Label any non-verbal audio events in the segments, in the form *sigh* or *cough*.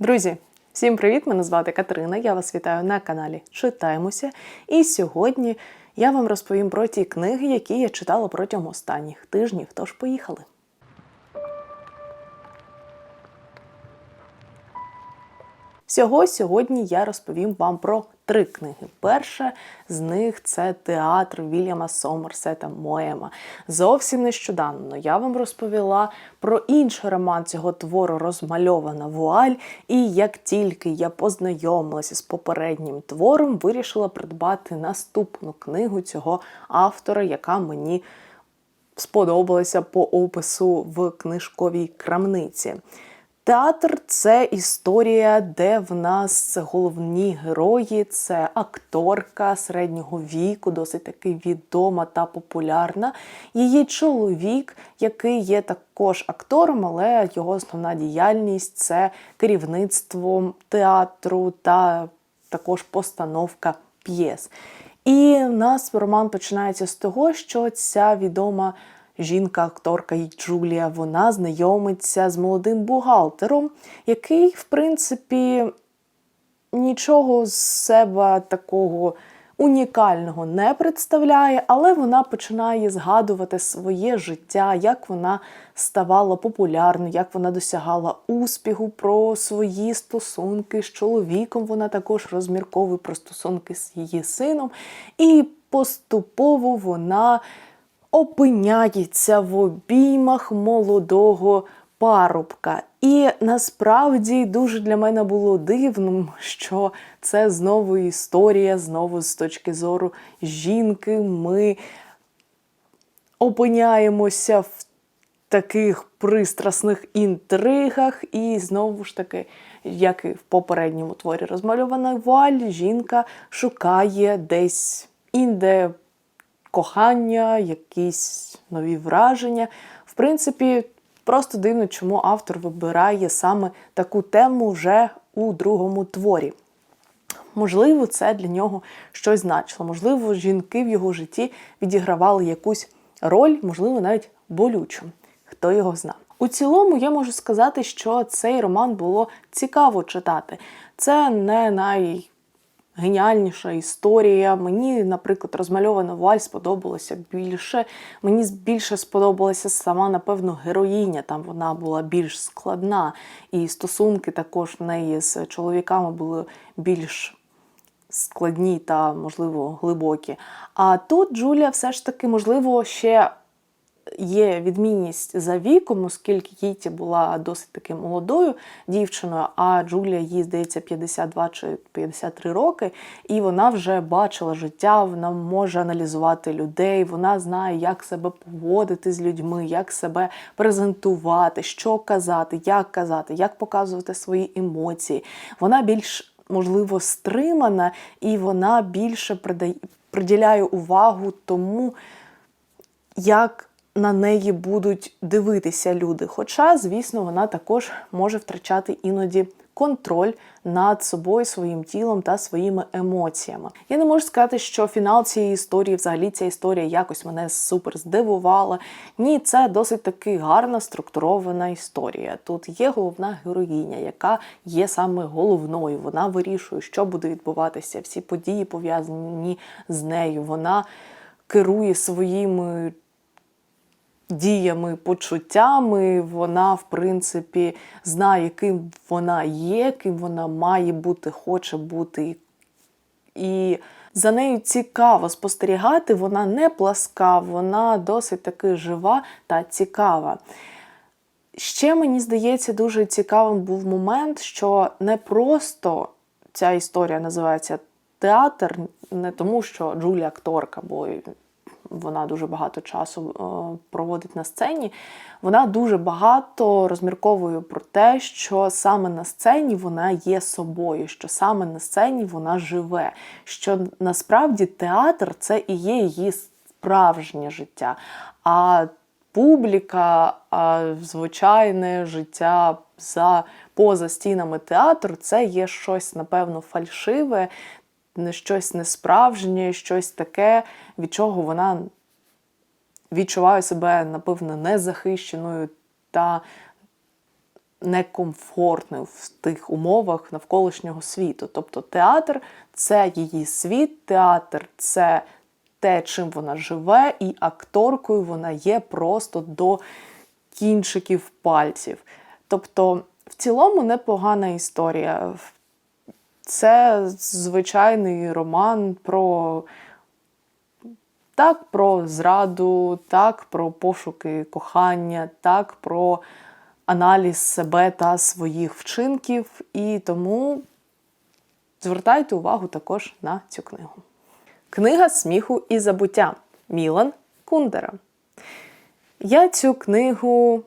Друзі, всім привіт! Мене звати Катерина. Я вас вітаю на каналі Читаємося. І сьогодні я вам розповім про ті книги, які я читала протягом останніх тижнів. Тож поїхали. Всього сьогодні я розповім вам про три книги. Перша з них це театр Вільяма Сомерсета Моема. Зовсім нещодавно я вам розповіла про інший роман цього твору Розмальована вуаль. І як тільки я познайомилася з попереднім твором, вирішила придбати наступну книгу цього автора, яка мені сподобалася по опису в книжковій крамниці. Театр це історія, де в нас головні герої, це акторка середнього віку, досить таки відома та популярна. Її чоловік, який є також актором, але його основна діяльність це керівництво театру та також постановка п'єс. І в нас роман починається з того, що ця відома жінка-акторка Джулія, вона знайомиться з молодим бухгалтером, який, в принципі, нічого з себе такого унікального не представляє, але вона починає згадувати своє життя, як вона ставала популярною, як вона досягала успіху, про свої стосунки з чоловіком. Вона також розмірковує про стосунки з її сином. І поступово вона опиняється в обіймах молодого парубка. І насправді дуже для мене було дивним, що це знову історія, знову з точки зору жінки. Ми опиняємося в таких пристрасних інтригах, і знову ж таки, як і в попередньому творі розмальована вуаль, жінка шукає десь інде кохання, якісь нові враження. В принципі, просто дивно, чому автор вибирає саме таку тему вже у другому творі. Можливо, це для нього щось значило. Можливо, жінки в його житті відігравали якусь роль, можливо, навіть болючу. Хто його зна. У цілому, я можу сказати, що цей роман було цікаво читати. Це не най геніальніша історія. Мені, наприклад, розмальована вуаль сподобалося більше. Мені більше сподобалася сама, напевно, героїня. Там вона була більш складна. І стосунки також в неї з чоловіками були більш. Складні та, можливо, глибокі. А тут Джулія все ж таки, можливо, ще є відмінність за віком, оскільки Кіті була досить таки молодою дівчиною, а Джулія їй здається 52 чи 53 роки, і вона вже бачила життя, вона може аналізувати людей, вона знає, як себе поводити з людьми, як себе презентувати, що казати, як казати, як показувати свої емоції. Вона більш Можливо, стримана, і вона більше приділяє увагу тому, як на неї будуть дивитися люди. Хоча, звісно, вона також може втрачати іноді контроль над собою, своїм тілом та своїми емоціями. Я не можу сказати, що фінал цієї історії, взагалі ця історія якось мене супер здивувала. Ні, це досить таки гарна структурована історія. Тут є головна героїня, яка є саме головною. Вона вирішує, що буде відбуватися, всі події пов'язані з нею. Вона керує своїми діями, почуттями, вона, в принципі, знає, ким вона є, ким вона має бути, хоче бути. І за нею цікаво спостерігати, вона не пласка, вона досить таки жива та цікава. Ще мені здається, дуже цікавим був момент, що не просто ця історія називається театр, не тому, що Джулія акторка, бо вона дуже багато часу е, проводить на сцені. Вона дуже багато розмірковує про те, що саме на сцені вона є собою, що саме на сцені вона живе. Що насправді театр це і є її справжнє життя. А публіка, а звичайне життя за поза стінами театру це є щось, напевно, фальшиве, щось несправжнє, щось таке, від чого вона відчуває себе, напевно, незахищеною та некомфортною в тих умовах навколишнього світу. Тобто театр це її світ, театр це те, чим вона живе, і акторкою вона є просто до кінчиків пальців. Тобто, в цілому непогана історія. Це звичайний роман про так, про зраду, так, про пошуки кохання, так, про аналіз себе та своїх вчинків. І тому звертайте увагу також на цю книгу. Книга сміху і забуття Мілан Кундера. Я цю книгу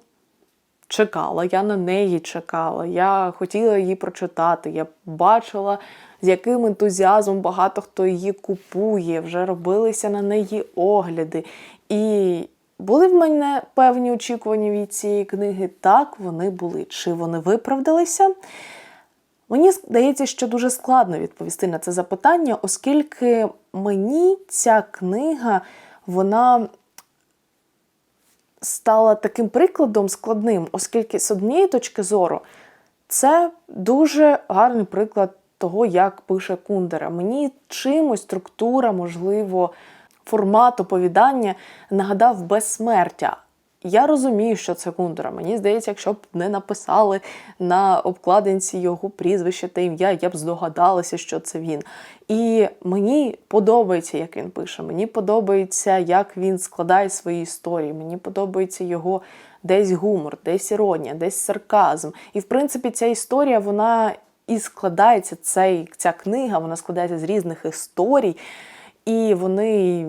чекала, я на неї чекала, я хотіла її прочитати. Я бачила, з яким ентузіазмом багато хто її купує, вже робилися на неї огляди. І були в мене певні очікування від цієї книги. Так, вони були. Чи вони виправдалися? Мені здається, що дуже складно відповісти на це запитання, оскільки мені ця книга, вона стала таким прикладом складним, оскільки з однієї точки зору це дуже гарний приклад того, як пише Кундера. Мені чимось структура, можливо, формат оповідання нагадав безсмертя. Я розумію, що це Кундера. Мені здається, якщо б не написали на обкладинці його прізвище та ім'я, я б здогадалася, що це він. І мені подобається, як він пише. Мені подобається, як він складає свої історії. Мені подобається його десь гумор, десь іронія, десь сарказм. І в принципі, ця історія, вона і складається, цей, ця книга, вона складається з різних історій, і вони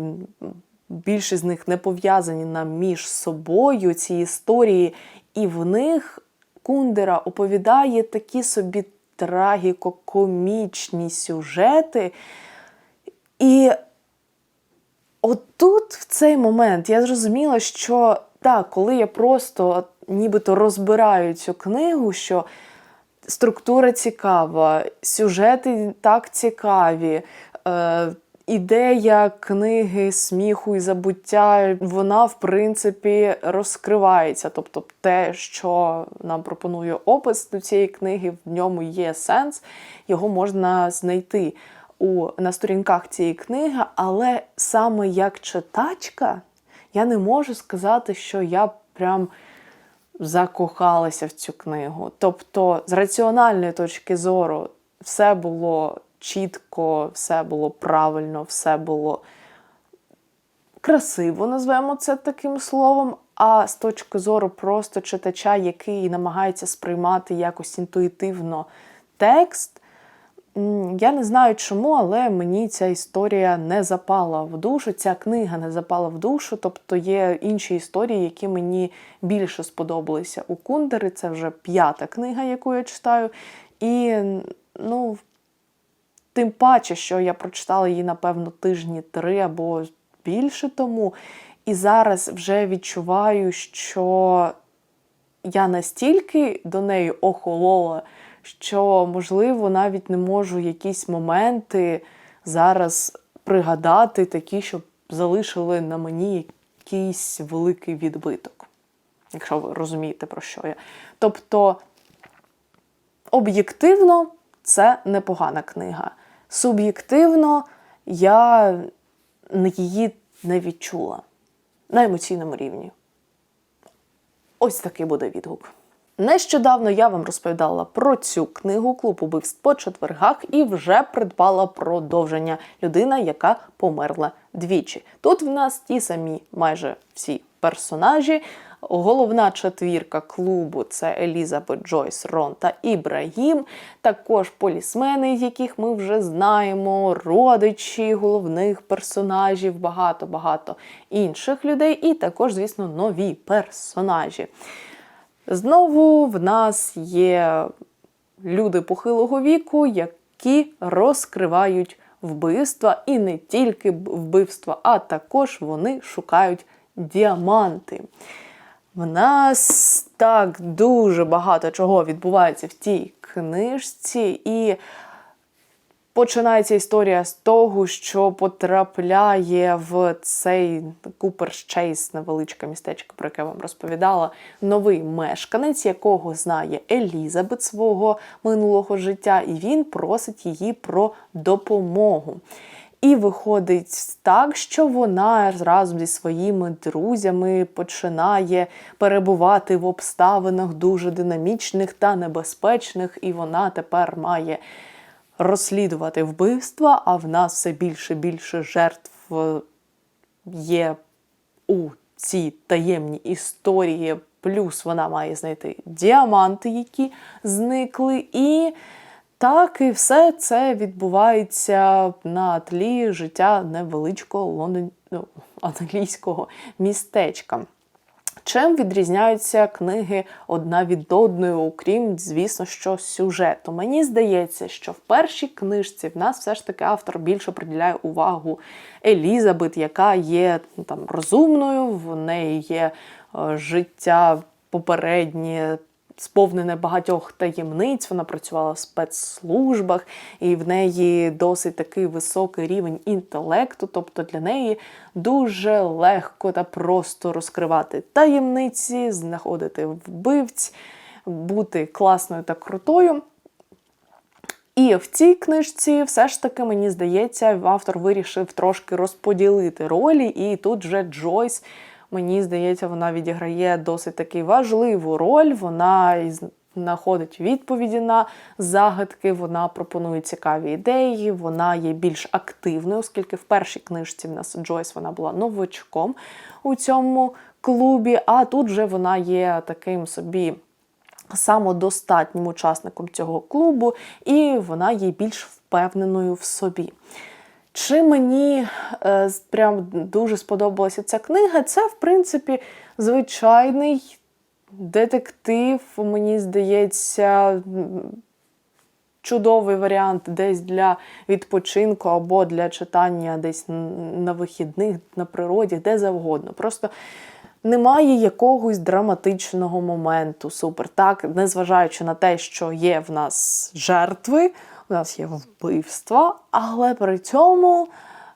більшість з них не пов'язані нам між собою ці історії, і в них Кундера оповідає такі собі трагіко-комічні сюжети. І отут, в цей момент, я зрозуміла, що так, коли я просто нібито розбираю цю книгу, що структура цікава, сюжети так цікаві. Е, Ідея книги сміху і забуття, вона, в принципі, розкривається. Тобто, те, що нам пропонує опис до цієї книги, в ньому є сенс, його можна знайти у, на сторінках цієї книги, але саме як читачка, я не можу сказати, що я прям закохалася в цю книгу. Тобто, з раціональної точки зору, все було чітко, все було правильно, все було красиво, назвемо це таким словом. А з точки зору просто читача, який намагається сприймати якось інтуїтивно текст, я не знаю чому, але мені ця історія не запала в душу, ця книга не запала в душу, тобто є інші історії, які мені більше сподобалися у Кундери. Це вже п'ята книга, яку я читаю. І, ну, Тим паче, що я прочитала її, напевно, тижні три або більше тому. І зараз вже відчуваю, що я настільки до неї охолола, що, можливо, навіть не можу якісь моменти зараз пригадати, такі, щоб залишили на мені якийсь великий відбиток. Якщо ви розумієте, про що я. Тобто, об'єктивно, це непогана книга суб'єктивно я її не відчула на емоційному рівні. Ось такий буде відгук. Нещодавно я вам розповідала про цю книгу клуб убивств по четвергах і вже придбала продовження людина, яка померла двічі. Тут в нас ті самі майже всі персонажі, Головна четвірка клубу це Елізабет Джойс, Рон та Ібрагім. Також полісмени, яких ми вже знаємо, родичі головних персонажів, багато-багато інших людей, і також, звісно, нові персонажі. Знову в нас є люди похилого віку, які розкривають вбивства, і не тільки вбивства, а також вони шукають діаманти. В нас так дуже багато чого відбувається в тій книжці, і Починається історія з того, що потрапляє в цей Куперс Чейс, невеличке містечко, про яке я вам розповідала, новий мешканець, якого знає Елізабет свого минулого життя, і він просить її про допомогу. І виходить так, що вона разом зі своїми друзями починає перебувати в обставинах дуже динамічних та небезпечних, і вона тепер має розслідувати вбивства, а в нас все більше і більше жертв е, є у цій таємній історії. Плюс вона має знайти діаманти, які зникли, і так і все це відбувається на тлі життя невеличкого лондон... ну, *laughs* англійського містечка. Чим відрізняються книги одна від одної, окрім, звісно, що сюжету? Мені здається, що в першій книжці в нас все ж таки автор більше приділяє увагу Елізабет, яка є ну, там розумною, в неї є е, життя попереднє. Сповнене багатьох таємниць, вона працювала в спецслужбах, і в неї досить такий високий рівень інтелекту. Тобто для неї дуже легко та просто розкривати таємниці, знаходити вбивць, бути класною та крутою. І в цій книжці все ж таки, мені здається, автор вирішив трошки розподілити ролі, і тут вже Джойс, мені здається, вона відіграє досить таки важливу роль. Вона знаходить відповіді на загадки, вона пропонує цікаві ідеї, вона є більш активною, оскільки в першій книжці в нас Джойс вона була новачком у цьому клубі, а тут вже вона є таким собі самодостатнім учасником цього клубу, і вона є більш впевненою в собі. Чи мені е, прям дуже сподобалася ця книга? Це, в принципі, звичайний детектив, мені здається, чудовий варіант десь для відпочинку або для читання десь на вихідних, на природі, де завгодно. Просто немає якогось драматичного моменту. Супер. Так, незважаючи на те, що є в нас жертви, у нас є вбивства, але при цьому.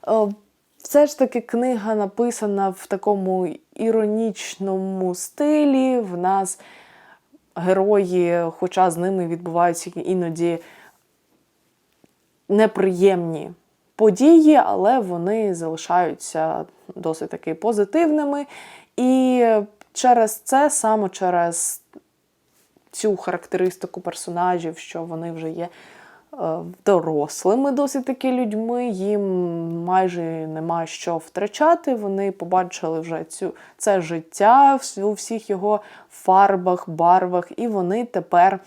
е, все ж таки книга написана в такому іронічному стилі. В нас герої, хоча з ними відбуваються іноді неприємні події, але вони залишаються досить таки позитивними. І через це, саме через цю характеристику персонажів, що вони вже є дорослими досить таки людьми, їм майже нема що втрачати. Вони побачили вже цю, це життя у всіх його фарбах, барвах, і вони тепер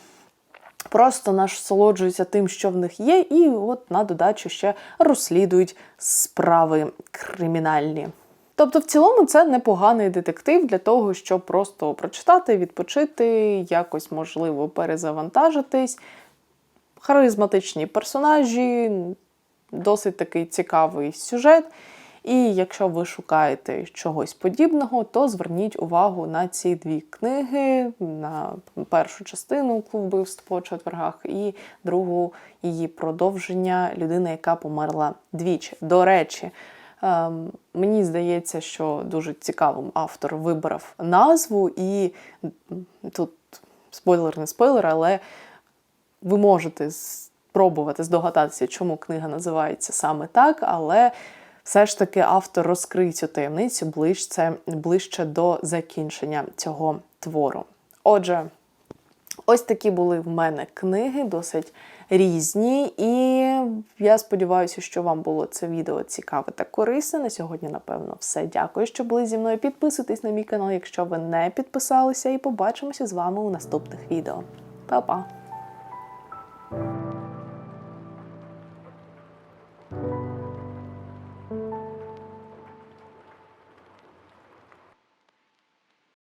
просто насолоджуються тим, що в них є, і от на додачу ще розслідують справи кримінальні. Тобто, в цілому, це непоганий детектив для того, щоб просто прочитати, відпочити, якось можливо перезавантажитись. Харизматичні персонажі, досить такий цікавий сюжет. І якщо ви шукаєте чогось подібного, то зверніть увагу на ці дві книги: на першу частину «Клуб вбивств по четвергах і другу її продовження людина, яка померла двічі. До речі, ем, мені здається, що дуже цікавим автор вибрав назву, і тут спойлер, не спойлер, але ви можете спробувати здогадатися, чому книга називається саме так, але все ж таки автор розкриє цю таємницю ближче, ближче до закінчення цього твору. Отже, ось такі були в мене книги, досить різні. І я сподіваюся, що вам було це відео цікаве та корисне. На сьогодні, напевно, все. Дякую, що були зі мною. Підписуйтесь на мій канал, якщо ви не підписалися, і побачимося з вами у наступних відео. Па-па! thank you